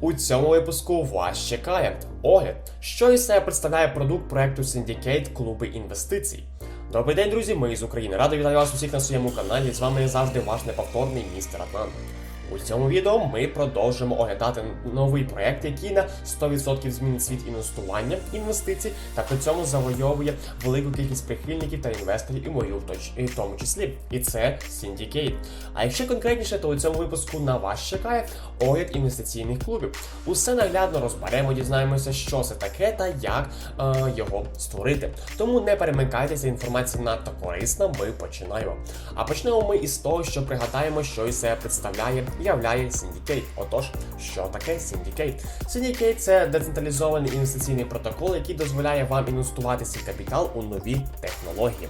У цьому випуску вас чекає огляд, що із себе представляє продукт проекту Syndicate клуби інвестицій. Добрий день, друзі! Ми з України. Радий вітаю вас усіх на своєму каналі. З вами завжди ваш неповторний містер Атлант. У цьому відео ми продовжимо оглядати новий проект, який на 100% змінить світ інвестування, інвестицій та при цьому завойовує велику кількість прихильників та інвесторів і мою в тому числі. І це Syndicate. А якщо конкретніше, то у цьому випуску на вас чекає огляд інвестиційних клубів. Усе наглядно розберемо, дізнаємося, що це таке та як е, його створити. Тому не перемикайтеся, інформація надто корисна. Ми починаємо. А почнемо ми із того, що пригадаємо, що із себе представляє являє Syndicate. Отож, що таке Syndicate? Syndicate – це децентралізований інвестиційний протокол, який дозволяє вам інвестувати свій капітал у нові технології.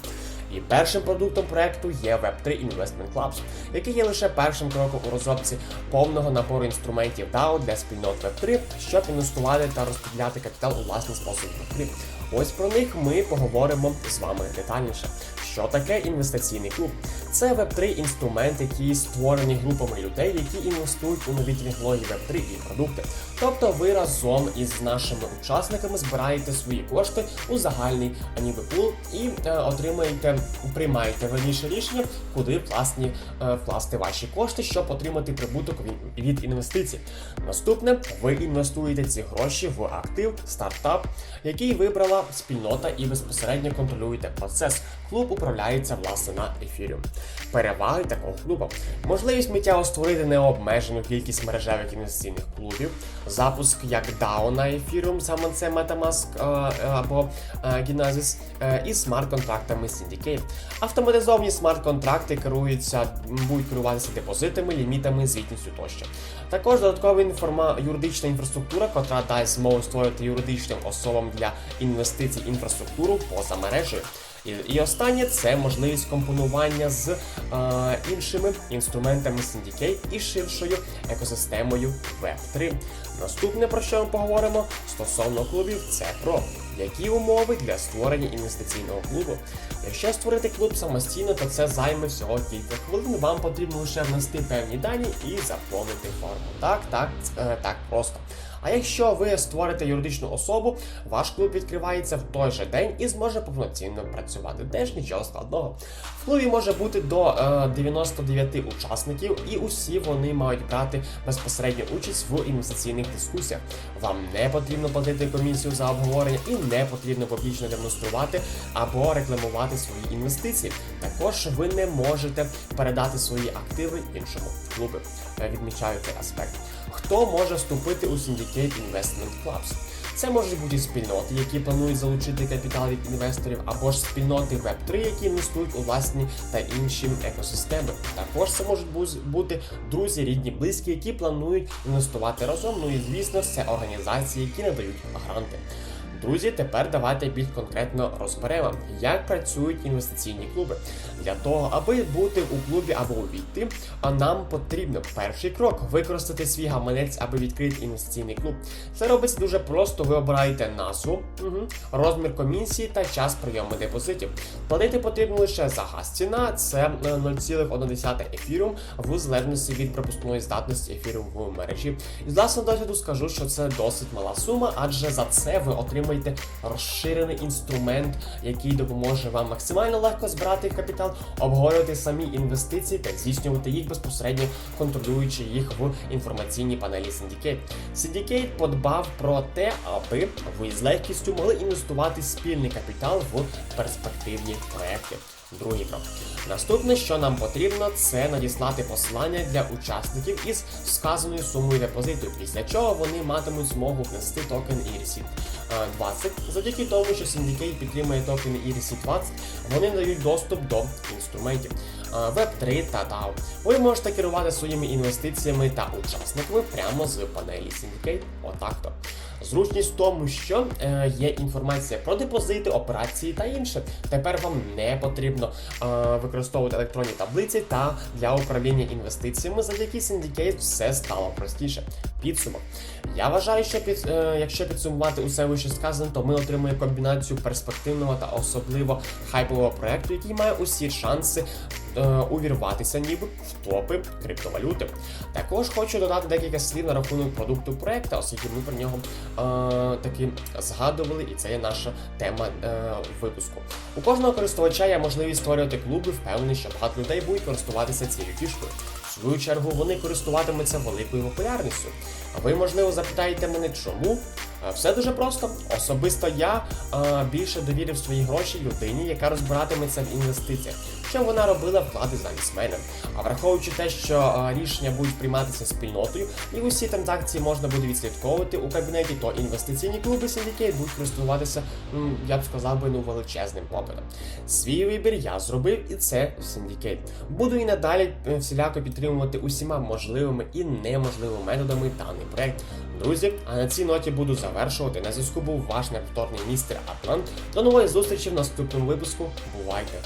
І першим продуктом проекту є Web3 Investment Clubs, який є лише першим кроком у розробці повного набору інструментів DAO для спільнот Web3, щоб інвестувати та розподіляти капітал у власний спосіб Web3. Ось про них ми поговоримо з вами детальніше. Що таке інвестиційний клуб? Це Web3 інструмент, який створені групами людей, які інвестують у нові технології Web3 і продукти. Тобто ви разом із нашими учасниками збираєте свої кошти у загальний ніби пул і е, отримаєте, приймаєте верніше рішення, куди власні е, вкласти ваші кошти, щоб отримати прибуток від- від інвестицій. Наступне, ви інвестуєте ці гроші в актив, стартап, який вибрала спільнота і безпосередньо контролюєте процес. Клуб управляється власне на ефірі. Переваги такого клубу. Можливість миттєво створити необмежену кількість мережевих інвестиційних клубів, запуск як DAO на Ethereum, саме це Metamask е, е, або е, Genesis, і смарт-контрактами Syndicate. Автоматизовані смарт-контракти керуються, будуть керуватися депозитами, лімітами, звітністю тощо. Також додаткова інформа... юридична інфраструктура, котра дасть змогу створити юридичним особам для інвестицій інфраструктуру поза мережею. І, останнє це можливість компонування з е, іншими інструментами Syndicate і ширшою екосистемою Web3. Наступне, про що ми поговоримо стосовно клубів, це про які умови для створення інвестиційного клубу. Якщо створити клуб самостійно, то це займе всього кілька хвилин. Вам потрібно лише внести певні дані і заповнити форму. Так, так, е, так просто. А якщо ви створите юридичну особу, ваш клуб відкривається в той же день і зможе повноцінно працювати. Теж нічого складного. В клубі може бути до е, 99 учасників, і усі вони мають брати безпосередню участь в інвестиційних дискусіях. Вам не потрібно платити комісію за обговорення і не потрібно публічно демонструвати або рекламувати свої інвестиції. Також ви не можете передати свої активи іншому клубу. Е, Відмічаю цей аспект. Хто може вступити у Syndicate Investment Clubs? Це можуть бути спільноти, які планують залучити капітал від інвесторів, або ж спільноти Web3, які інвестують у власні та інші екосистеми. Також це можуть бути друзі, рідні, близькі, які планують інвестувати разом. Ну і звісно, це організації, які надають гранти. Друзі, тепер давайте більш конкретно розберемо, як працюють інвестиційні клуби. Для того, аби бути у клубі або увійти, а нам потрібно перший крок використати свій гаманець, аби відкрити інвестиційний клуб. Це робиться дуже просто. Ви обираєте назву, розмір комісії та час прийому депозитів. Платити потрібно лише за газ. Ціна це е, 0,1 ефіріум в залежності від пропускної здатності ефіріум в мережі. І з власного досвіду скажу, що це досить мала сума, адже за це ви отримаєте розширений інструмент, який допоможе вам максимально легко збирати капітал, обговорювати самі інвестиції та здійснювати їх безпосередньо контролюючи їх в інформаційній панелі Syndicate. Syndicate подбав про те, аби ви з легкістю могли інвестувати спільний капітал в перспективні проекти. Другий крок. Наступне, що нам потрібно, це надіслати посилання для учасників із сказаною сумою депозиту, після чого вони матимуть змогу внести токен ERC 20. Завдяки тому, що Syndicate підтримує токени ERC 20, вони дають доступ до інструментів. Web3 та DAO. Ви можете керувати своїми інвестиціями та учасниками прямо з панелі Syndicate. Отак-то. Зручність в тому, що е, є інформація про депозити, операції та інше. Тепер вам не потрібно е, використовувати електронні таблиці та для управління інвестиціями завдяки Syndicate все стало простіше. Підсумок. Я вважаю, що під, е, якщо підсумувати усе вище сказане, то ми отримуємо комбінацію перспективного та особливо хайпового проекту, який має усі шанси увірватися ніби в топи криптовалюти. Також хочу додати декілька слів на рахунок продукту проекту, оскільки ми про нього е, таки згадували, і це є наша тема е, випуску. У кожного користувача є можливість створювати клуби, впевнений, що багато людей будуть користуватися цією фішкою. В свою чергу вони користуватимуться великою популярністю. А ви, можливо, запитаєте мене, чому? Е, Все дуже просто. Особисто я е, більше довірив свої гроші людині, яка розбиратиметься в інвестиціях, щоб вона робила вклади замість мене. А враховуючи те, що е, рішення будуть прийматися спільнотою, і усі транзакції можна буде відслідковувати у кабінеті, то інвестиційні клуби Syndicate будуть користуватися, я б сказав би, ну величезним попитом. Свій вибір я зробив, і це Syndicate. Буду і надалі е, всіляко підтримувати усіма можливими і неможливими методами даний проект. Друзі, а на цій ноті буду завершувати. На зв'язку був ваш неповторний містер Атлант. До нової зустрічі в наступному випуску. Бувайте!